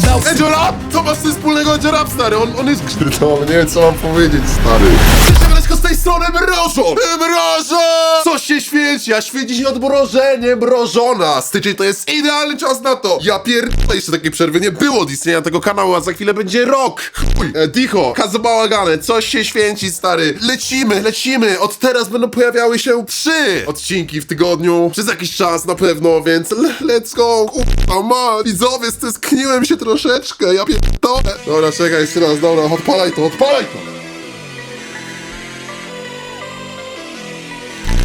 dał Ej, Joe Co masz wspólnego Joe Rap, stary? On, on jest grzdytony, nie wiem co mam powiedzieć, stary. Tej strony Mrożo! Mrożo! Coś się świeci, a świeci się odmrożenie mrożona. Styczeń to jest idealny czas na to. Ja pierdolę, jeszcze takiej przerwy nie było od istnienia tego kanału, a za chwilę będzie rok. Chuj. E, Dicho, kazabałagane, coś się święci, stary. Lecimy, lecimy. Od teraz będą pojawiały się trzy odcinki w tygodniu. Przez jakiś czas na pewno, więc le- let's go. Kurwa, ma. Widzowie, stęskniłem się troszeczkę, ja pierdolę. Dobra, czekaj jeszcze raz, dobra, odpalaj to, odpalaj to.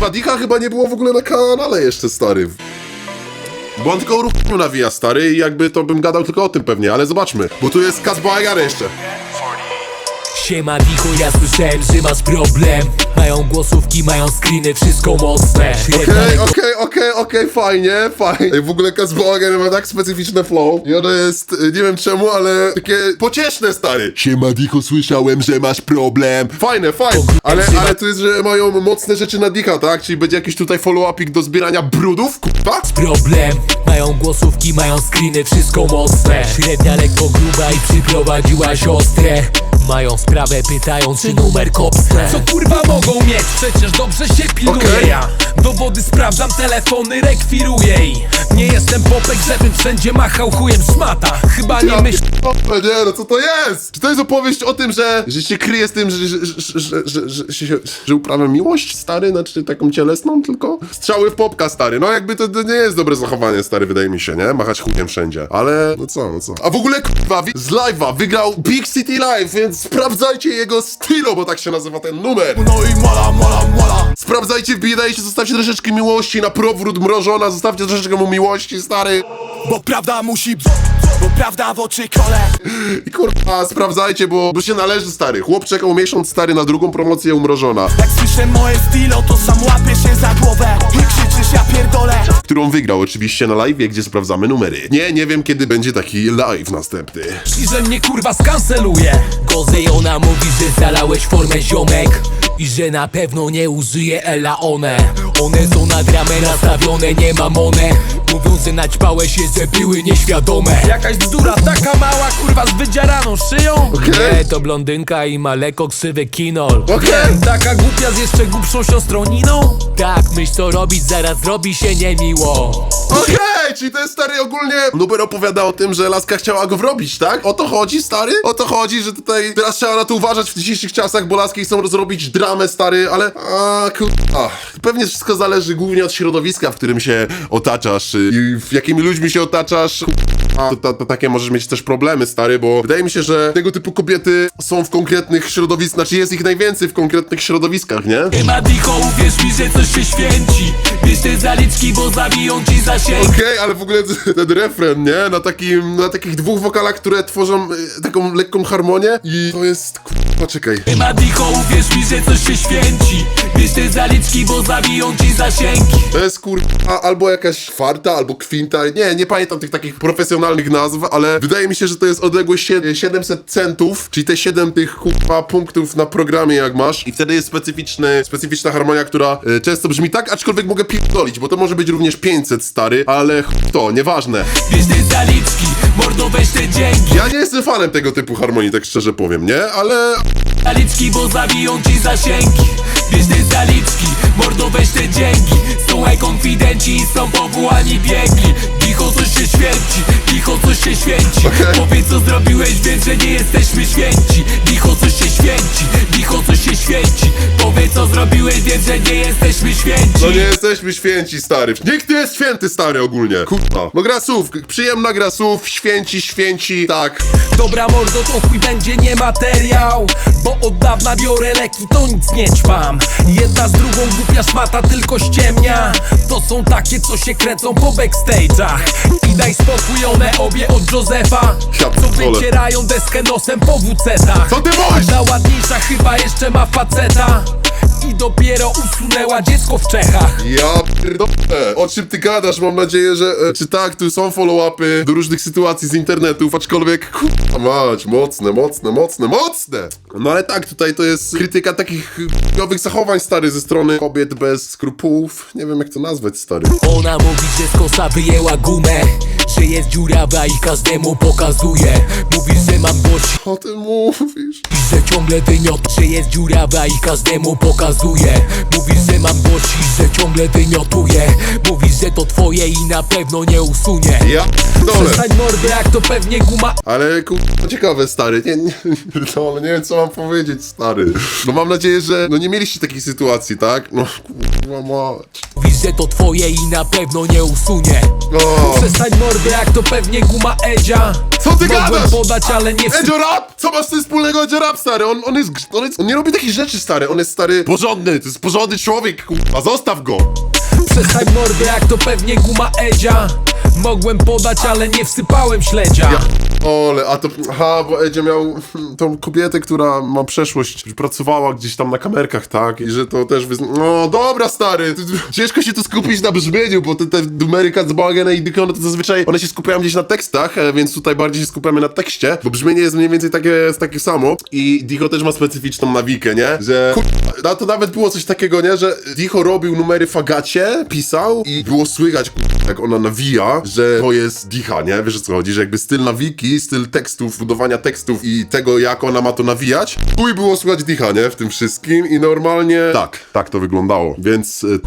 Dicha chyba nie było w ogóle na kanale jeszcze, stary. Bo on tylko ruchu nawija, stary, i jakby to bym gadał tylko o tym pewnie, ale zobaczmy. Bo tu jest Kazbajagar jeszcze. Siema Dicho, ja słyszałem, że masz problem Mają głosówki, mają screeny, wszystko mocne Okej, okej, okej, okej, fajnie, fajnie. Ej, W ogóle Kazbajagar ma tak specyficzne flow. I ono jest, y, nie wiem czemu, ale takie pocieszne, stary. Siema, Dicho, słyszałem, że masz problem. Fajne, fajne. Ale, ale tu jest, że mają mocne rzeczy na Dicha, tak? Czyli będzie jakiś tutaj follow-upik do zbierania brudów, kurwa? problem Mają głosówki, mają screeny, wszystko mocne Średnia lekko gruba i przyprowadziła siostrę mają sprawę, pytają czy numer kopsne Co kurwa mogą mieć? Przecież dobrze się pilnuję okay. ja Dowody sprawdzam, telefony rekwiruję i Nie jestem popek, żebym wszędzie machał chujem szmata Chyba nie ja myśl... Nie no, co to jest? Czy to jest opowieść o tym, że, że się kryje z tym, że, że, że, że, że, się, że uprawia miłość, stary? Znaczy taką cielesną tylko? Strzały w popka, stary. No jakby to, to nie jest dobre zachowanie, stary, wydaje mi się, nie? Machać chujem wszędzie. Ale, no co, no co. A w ogóle, kurwa, z live'a wygrał Big City Live, więc sprawdzajcie jego stylo, bo tak się nazywa ten numer. No i mola, mola, mola Sprawdzajcie, wbijajcie, zostawcie troszeczkę miłości na prowrót mrożona, zostawcie troszeczkę mu miłości, stary. Bo prawda musi... Prawda w oczy kole. I kurwa, sprawdzajcie, bo, bo się należy, stary. Chłop czekał miesiąc, stary, na drugą promocję umrożona, Jak słyszę moje stilo, to sam łapię się za głowę. I krzyczysz, ja pierdolę. Którą wygrał oczywiście na live, gdzie sprawdzamy numery. Nie, nie wiem, kiedy będzie taki live następny. I że mnie kurwa skanceluje. Kozej ona mówi, że zalałeś formę ziomek. I że na pewno nie użyje Ela one One są na dramę nastawione, nie mam one Mówią, że naćpałeś się, że były nieświadome? Jakaś bzdura taka mała, kurwa z wydzieraną szyją. Nie, to blondynka i ma lekko krzywy kinol. Okej. Taka głupia z jeszcze głupszą siostrą Niną. Tak, myśl co robić, zaraz zrobi się niemiło Okej, czyli jest stary ogólnie. Nuber opowiada o tym, że laska chciała go wrobić, tak? O to chodzi, stary? O to chodzi, że tutaj teraz trzeba na to uważać w dzisiejszych czasach, bo laski chcą zrobić dramę, stary, ale. A, kurwa. Pewnie wszystko zależy głównie od środowiska, w którym się otaczasz i w jakimi ludźmi się otaczasz. A to, to, to takie możesz mieć też problemy, stary, bo wydaje mi się, że tego typu kobiety są w konkretnych środowiskach, znaczy jest ich najwięcej w konkretnych środowiskach, nie? Nie ma dicho, uwierz mi, że coś się święci Te zaliczki, bo zabiją ci zasięg Okej, ale w ogóle ten refren, nie? Na takim, na takich dwóch wokalach, które tworzą y, taką lekką harmonię i to jest, kurwa, czekaj. Nie ma dicho, uwierz mi, że coś się święci Bierz te zaliczki, bo zabiją ci zasięgi To jest kurwa albo jakaś farta, albo kwinta, nie, nie pamiętam tych takich profesjonalnych nazw, ale wydaje mi się, że to jest odległość sie- 700 centów, czyli te 7 tych kurwa punktów na programie jak masz i wtedy jest specyficzny, specyficzna harmonia, która y, często brzmi tak, aczkolwiek mogę pierdolić, bo to może być również 500 stary, ale ch- to, nieważne. Bierz te zaliczki, mordo weź te dzięki. Ja nie jestem fanem tego typu harmonii, tak szczerze powiem, nie? Ale Zaliczki, bo zabiją ci zasięgi. Bierz te zaliczki, mordo weź te dzięki. Są e-konfidenci i są powołani biegli coś się święci, dicho coś się święci. Okej. Powiedz co zrobiłeś, więc że nie jesteśmy święci. Dicho coś się święci, dicho coś się święci. Powiedz co zrobiłeś, więc że nie jesteśmy święci. No nie jesteśmy święci, stary. Nikt nie jest święty, stary, ogólnie. Kurwa. No gra słów, przyjemna gra słów, święci, święci, tak. Dobra mordo, to chuj będzie nie materiał. Bo od dawna biorę leki, to nic nie ćpam. Jedna z drugą głupia szmata tylko ściemnia. To są takie, co się kręcą po backstage'ach I daj spokój, one obie od Józefa Ja Co wycierają deskę nosem po WC-tach. Co ty mówisz? Ta ładniejsza chyba jeszcze ma faceta I dopiero usunęła dziecko w Czechach Ja pierdolę. O czym ty gadasz? Mam nadzieję, że... E, czy tak, tu są follow-upy do różnych sytuacji z internetów, aczkolwiek... Kurwa mać, mocne, mocne, mocne, mocne! No ale tak, tutaj to jest krytyka takich chujowych zachowań, stary, ze strony kobiet bez skrupułów. Nie wiem, jak to nazwać, stary. Ona mówi, że z kosa wyjęła gumę że jest dziurawa i każdemu pokazuje Mówisz, że mam gorsi O tym mówisz? Że ciągle wymiot Że jest dziurawa i każdemu pokazuje Mówisz, że mam gorsi, że ciągle wymiotuję Mówisz, że to twoje i na pewno nie usunie Ja dole. Przestań mordę jak to pewnie guma Ale kurwa, ciekawe stary, nie, nie, no, nie wiem co mam powiedzieć stary. No mam nadzieję, że no nie mieliście takiej sytuacji, tak? No kurwa mać. Mówisz, że to twoje i na pewno nie usunie O, Przestań mordę jak to pewnie guma Edzia Co ty Mogłem gadasz? podać, ale nie Edzio Rap! Co masz z tym wspólnego Edzio Rap, stary? On, on, jest, on jest, on nie robi takich rzeczy, stary. On jest, stary, porządny, to jest porządny człowiek, kurwa, zostaw go! Przestań mordę jak to pewnie guma Edzia Mogłem podać, ale nie wsypałem śledzia ole, a to, aha, bo Edzio miał tą kobietę, która ma przeszłość, pracowała gdzieś tam na kamerkach, tak? I że to też wyzna... No dobra, stary, ciężko się tu skupić na brzmieniu, bo te, te numery Kacbagena i Dykony to zazwyczaj, one się skupiają gdzieś na tekstach, e, więc tutaj bardziej się skupiamy na tekście, bo brzmienie jest mniej więcej takie, takie samo i Dicho też ma specyficzną nawikę, nie? Że, kurwa, to nawet było coś takiego, nie? Że Dicho robił numery w Agacie, pisał i było słychać, kurwa, jak ona nawija, że to jest Dicha, nie? Wiesz o co chodzi, że jakby styl nawiki, styl tekstów, budowania tekstów i tego, jak ona ma to nawijać, chuj było słychać Dicha, nie? W tym wszystkim i normalnie tak, tak to wyglądało, więc y,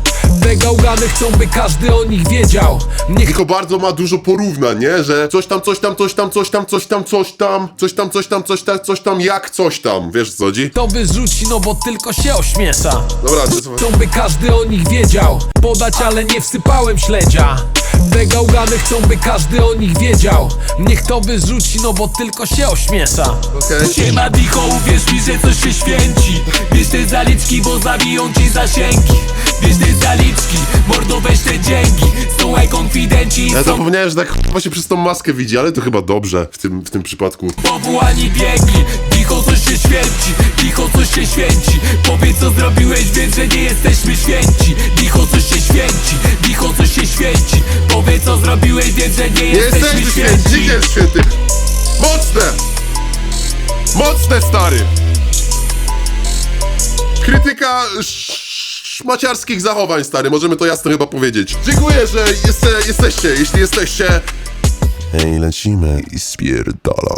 Te gałgany chcą by każdy o nich wiedział Niech Dicho bardzo ma dużo porównań, nie? Że coś tam, coś tam, coś tam, coś tam, coś tam, coś tam, coś tam, coś tam, coś tam, coś tam, jak coś tam, wiesz co chodzi? to wyrzuci, no bo tylko się ośmiesza Dobra, to? Chcą by każdy o nich wiedział Podać, ale nie wsypałem śledzia Te gałgany chcą by każdy o nich wiedział. Niech to wyrzuci, no bo tylko się ośmiesza Okej. Siema dicho, uwierz mi, że coś się święci. Bierz te zaliczki, bo zabiją ci zasięgi. Bierz te zaliczki, mordo weź te dzięki. E konfidenci, Ja zapomniałem, że tak się przez tą maskę widzi, ale to chyba dobrze w tym, w tym przypadku. powołani biegli Dicho, coś się święci, dicho, coś się święci Powiedz co zrobiłeś, więc że nie jesteśmy święci Dicho, coś się święci, dicho, coś się święci Powiedz co zrobiłeś, więc że nie jesteśmy jesteśmy święci, nikt jest święty. Mocne! Mocne, stary! Krytyka sz- szmaciarskich zachowań, stary, możemy to jasno chyba powiedzieć. Dziękuję, że jeste, jesteście, jeśli jesteście. Hej, lecimy i spierdala.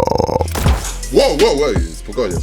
Wow, wow, ej, spokojnie.